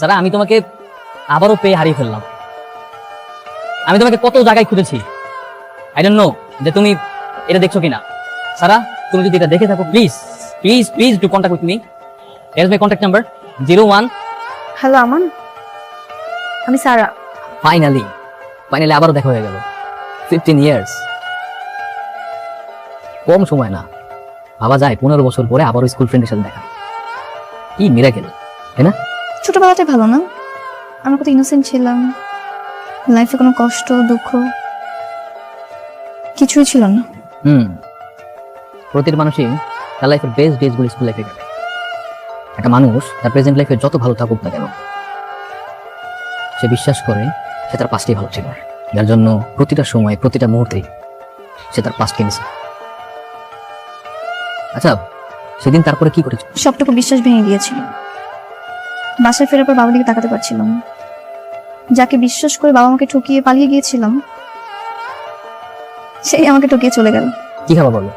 সারা আমি তোমাকে আবারও পেয়ে হারিয়ে ফেললাম। আমি তোমাকে কত জায়গায় খুঁজেছি। আই ডোন্ট নো যে তুমি এটা দেখছ কিনা। সারা তুমি যদি এটা দেখে থাকো please please please do contact with me here my contact number zero one hello Aman আমি সারা। ফাইনালি ফাইনালি আবারও দেখা হয়ে গেল। ফিফটিন ইয়ার্স কম সময় না। ভাবা যায় পনেরো বছর পরে আবারও স্কুল ফ্রেন্ডের সাথে দেখা। কি মিরাকেল তাই না? ছোটবেলাটাই ভালো না? আমরা কত ইনোসেন্ট ছিলাম। লাইফে কোনো কষ্ট দুঃখ কিছুই ছিল না। হুম। প্রতিটি মানুষই তার লাইফের বেস্ট ডেজগুলো স্কুল লাইফে কাটে। একটা মানুষ তার প্রেজেন্ট লাইফে যত ভালো থাকুক না কেন সে বিশ্বাস করে সে তার পাঁচটি ভালো ছিল। যার জন্য প্রতিটা সময় প্রতিটা মুহূর্তে সে তার পাঁচকে মিশে আচ্ছা সেদিন তারপরে কি করেছে সবটুকু বিশ্বাস ভেঙে গিয়েছিল। বাসায় ফেরার পর বাবার দিকে তাকাতে পারছিলাম। যাকে বিশ্বাস করে বাবা আমাকে ঠকিয়ে পালিয়ে গিয়েছিলাম সেই আমাকে ঠকিয়ে চলে গেল। কি খাবা বলো?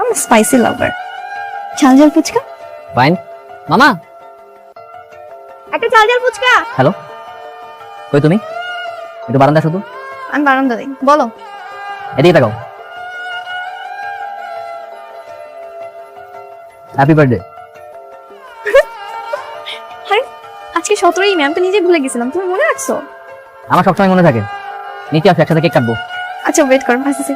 আমি স্পাইসি লাভার ঝাল ঝাল ফুচকা? ফাইন মামা? একটা ঝাল ঝাল ফুচকা। হ্যালো কই তুমি? একটু বারান্দা শুধু। আমি বারান্দা দিই। বলো। এদিকে তাকাও। হ্যাপি বার্থডে আজকে সতেরোই মে আমি তো নিজে ভুলে গেছিলাম। তুমি মনে রাখছো? আমার সবসময় মনে থাকে। নিচে আসো একসাথে কেক কাটবো। আচ্ছা ওয়েট করো আসতেছি।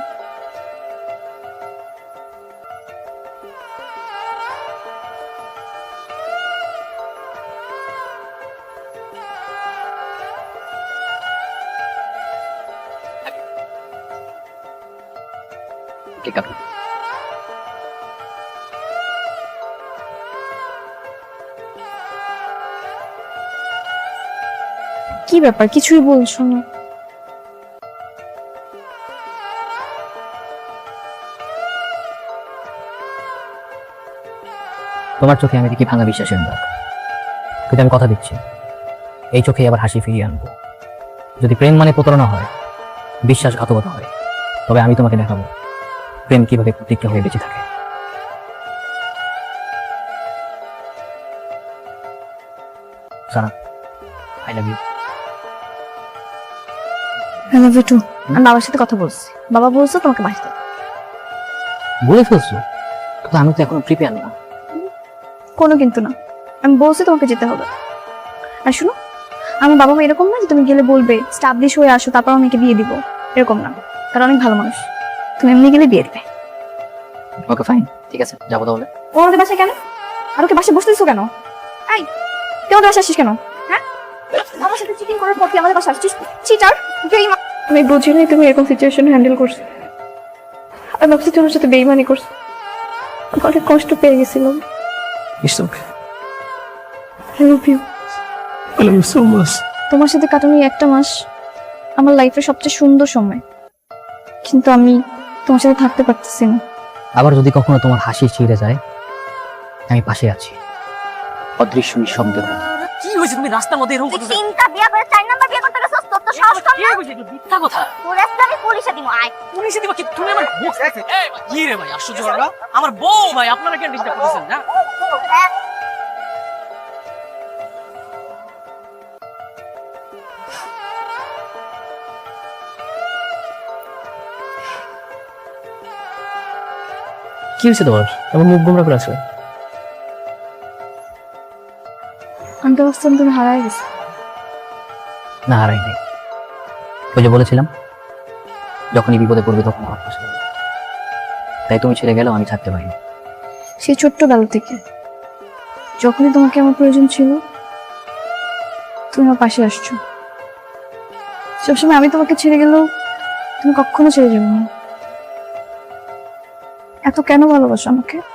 কেক কাটবো কি ব্যাপার? কিছুই বলছো না। তোমার চোখে আমি দেখি ভাঙা বিশ্বাসের দাগ কিন্তু আমি কথা দিচ্ছি। এই চোখে আবার হাসি ফিরিয়ে আনব। যদি প্রেম মানে প্রতারণা হয়, বিশ্বাসঘাতকতা হয়, তবে আমি তোমাকে দেখাবো প্রেম কীভাবে প্রতিজ্ঞা হয়ে বেঁচে থাকে। Sara I love you I love you too আমি বাবার সাথে কথা বলছি। বাবা বলছো তোমাকে বাঁচতে বলে ফেলছো? কিন্তু আমি তো এখনও প্রিপেয়ার না কোনো কিন্তু না। আমি বলছি তোমাকে যেতে হবে। আর শুনো আমার বাবা মা এরকম না যে তুমি গেলে বলবে স্টাবলিশ হয়ে আসো তারপর আমাকে বিয়ে দিব। এরকম না। তারা অনেক ভালো মানুষ। তুমি এমনি গেলে বিয়ে দিবে। ওকে ফাইন ঠিক আছে যাব তাহলে। ও আমাদের বাসায় কেন? আর ওকে বাসায় বসতে দিছো কেন? এই তুই আমাদের বাসায় আসিস কেন? আমার সাথে চিটিং করার পর তুই আমাদের বাসায় আসছিস? চিটার বেইমান। আমি বুঝিনি তুমি এরকম সিচুয়েশন হ্যান্ডেল করছ। আমি ভাবছি তোমার সাথে বেইমানি করছ। অনেক কষ্ট পেয়ে গেছিলাম. I love you I love you so much. তোমার সাথে কাটানো একটা মাস আমার লাইফের সবচেয়ে সুন্দর সময়। কিন্তু আমি তোমার সাথে থাকতে পারতেছি না। আবার যদি কখনো তোমার হাসি ছিঁড়ে যায় আমি পাশে আছি। অদৃশ্য নিঃশব্দের মতো কি হয়েছে তুমি রাস্তার মধ্যে এরকম তিনটা বিয়া করে চার নাম্বার বিয়ে করতে গেছস তোর তো সাহস কম কি হয়েছে? মিথ্যা কথা। তোর আজকে আমি পুলিশে দিব আয়। পুলিশে দিবা কি? তুমি আমার এই কি রে ভাই আশ্চর্য আমার বউ ভাই আপনারা কেন ডিস্টার্ব করতেছেন না? কি হয়েছে তোমার? এমন মুখ গোমরা করে আছে? তুমি হারাই গেছো। না হারাই নাই। ওই যে বলেছিলাম যখনই বিপদে পড়বে তখন আমার পাশে থাকবে। তাই তুমি ছেড়ে গেলেও আমি থাকতে পারিনি। সেই ছোট্টবেলা থেকে যখনই তোমাকে আমার প্রয়োজন ছিল তুমি আমার পাশে আসছো। সবসময় আমি তোমাকে ছেড়ে গেলেও তুমি কখনো ছেড়ে যাবে না। এত কেন ভালোবাসো আমাকে?